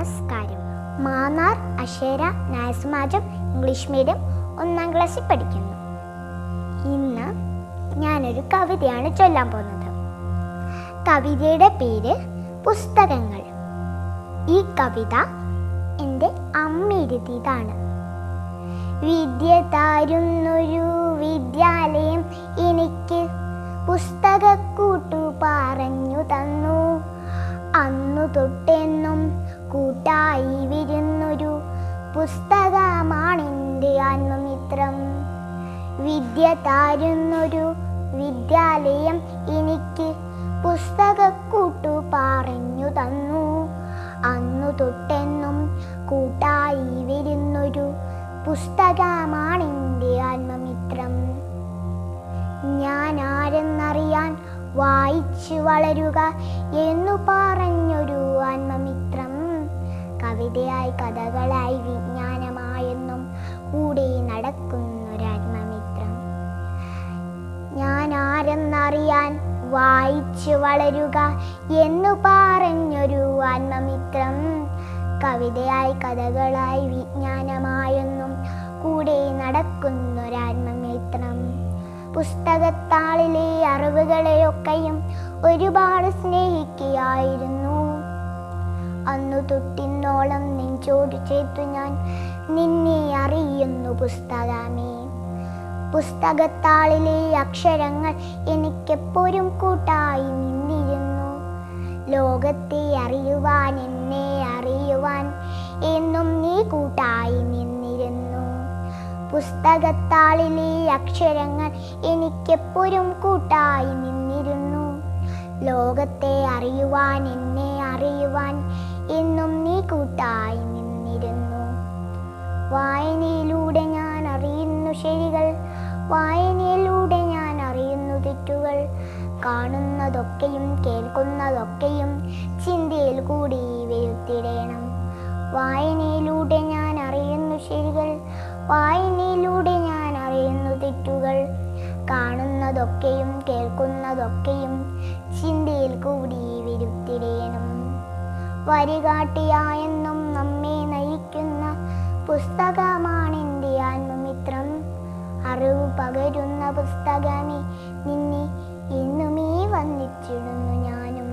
നമസ്കാരം. മാന്നാർ അഷേര നായസമാജം ഇംഗ്ലീഷ് മീഡിയം ഒന്നാം ക്ലാസ്സിൽ പഠിക്കുന്നു. ഇന്ന് ഞാനൊരു കവിതയാണ് ചൊല്ലാൻ പോകുന്നത്. കവിതയുടെ പേര് പുസ്തകങ്ങൾ. ഈ കവിത എന്റെ അമ്മ എഴുതിയതാണ്. വിദ്യ താരുന്നൊരു വിദ്യാലയം എനിക്ക് പുസ്തകക്കൂട്ടു താരുന്നൊരു വിദ്യാലയം എനിക്ക് പുസ്തകക്കൂട്ടു പറഞ്ഞു തന്നു. അന്നു തൊട്ടെന്നും കൂട്ടായി വരുന്നൊരു പുസ്തകമാണെന്റെ ആത്മമിത്രം. ഞാൻ ആരെന്നറിയാൻ വായിച്ചു വളരുക എന്നു പറഞ്ഞൊരു ആത്മമിത്രം. കവിതയായി കഥകളായി വിജ്ഞാനമായെന്നും കൂടെ നടക്കുന്നൊരാത്മമിത്രം വായിച്ചു വളരുക എന്നു പറഞ്ഞൊരു ആത്മമിത്രം കവിതയായി കഥകളായി വിജ്ഞാനമായൊന്നും കൂടെ നടക്കുന്നൊരാത്മമിത്രം പുസ്തകത്താളിലെ അറിവുകളെയൊക്കെയും ഒരുപാട് സ്നേഹിക്കുകയായിരുന്നു അന്നു തൊട്ടിന്നോളം നെഞ്ചോട് ചേർത്തു ഞാൻ നിന്നെ അറിയുന്നു പുസ്തകമേ. പുസ്തകത്താളിലെ അക്ഷരങ്ങൾ എനിക്കെപ്പോഴും കൂട്ടായി നിന്നിരുന്നു. ലോകത്തെ അറിയുവാൻ എന്നെ അറിയുവാൻ എന്നും നീ കൂട്ടായി നിന്നിരുന്നു. പുസ്തകത്താളിലെ അക്ഷരങ്ങൾ എനിക്കെപ്പോഴും കൂട്ടായി നിന്നിരുന്നു. ലോകത്തെ അറിയുവാൻ എന്നെ അറിയുവാൻ എന്നും നീ കൂട്ടായി നിന്നിരുന്നു. വായനയിലൂടെ ഞാൻ അറിയുന്നു തെറ്റുകൾ കാണുന്നതൊക്കെയും കേൾക്കുന്നതൊക്കെയും ചിന്തയിൽ കൂടി വരുത്തിടേണം വായനയിലൂടെ ഞാൻ അറിയുന്നു ശരികൾ വായനയിലൂടെ ഞാൻ അറിയുന്നു തെറ്റുകൾ കാണുന്നതൊക്കെയും കേൾക്കുന്നതൊക്കെയും ചിന്തയിൽ കൂടി വരുത്തിടേണം വരികാട്ടിയായെന്നും നമ്മെ നയിക്കുന്ന പുസ്തകമാണെന്റെ പുസ്തകമേ നിന്നെ എന്നുമേ വന്നിച്ചിടുന്നു ഞാനും.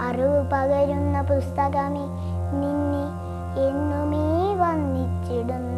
അറിവ് പകരുന്ന പുസ്തകമേ നിന്നെ എന്നുമേ വന്നിച്ചിടുന്നു